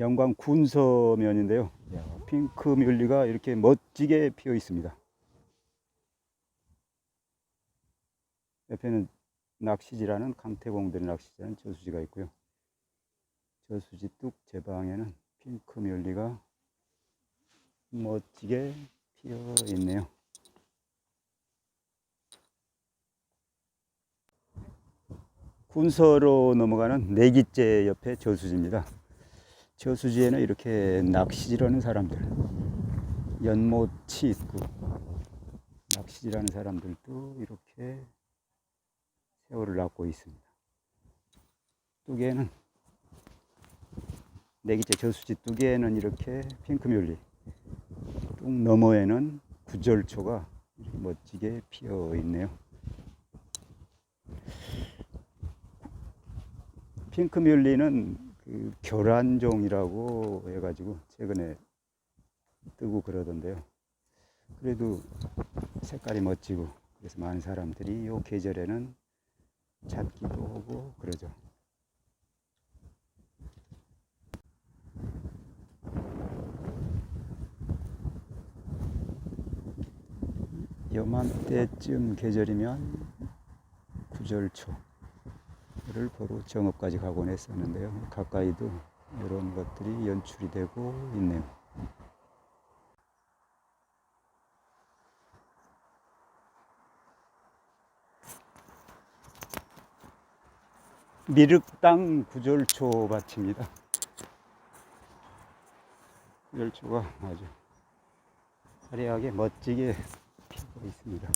영광 군서면인데요. 야, 핑크 뮬리가 이렇게 멋지게 피어 있습니다. 옆에는 낚시지라는 강태공들의 낚시지라는 저수지가 있고요. 저수지 뚝 제방에는 핑크 뮬리가 멋지게 피어 있네요. 군서로 넘어가는 내기째 옆에 저수지입니다. 저수지에는 이렇게 낚시질하는 사람들, 연못이 있고 낚시질하는 사람들도 이렇게 새우를 낚고 있습니다. 뚝에는 내기째 저수지 뚝에는 이렇게 핑크뮬리, 뚝 너머에는 구절초가 멋지게 피어 있네요. 핑크뮬리는 그 교란종이라고 해가지고 최근에 뜨고 그러던데요. 그래도 색깔이 멋지고 그래서 많은 사람들이 이 계절에는 찾기도 하고 그러죠. 요맘때쯤 계절이면 구절초 를 보러 정읍까지 가곤 했었는데요. 가까이도 이런 것들이 연출이 되고 있네요. 미륵당 구절초 밭입니다. 구절초가 아주 화려하게 멋지게 피고 있습니다.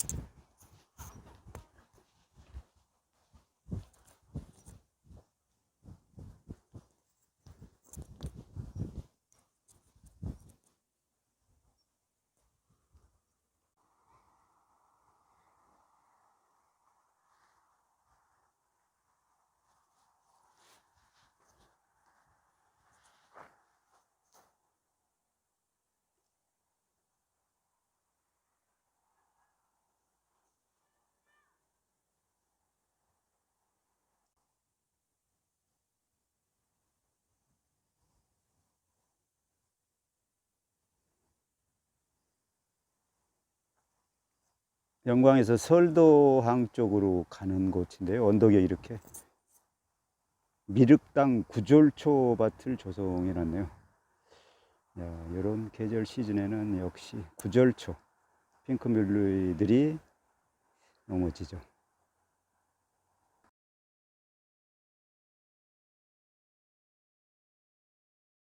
영광에서 설도항 쪽으로 가는 곳인데요. 언덕에 이렇게 미륵당 구절초 밭을 조성해 놨네요. 이런 계절 시즌에는 역시 구절초 핑크뮬리들이 넘어지죠.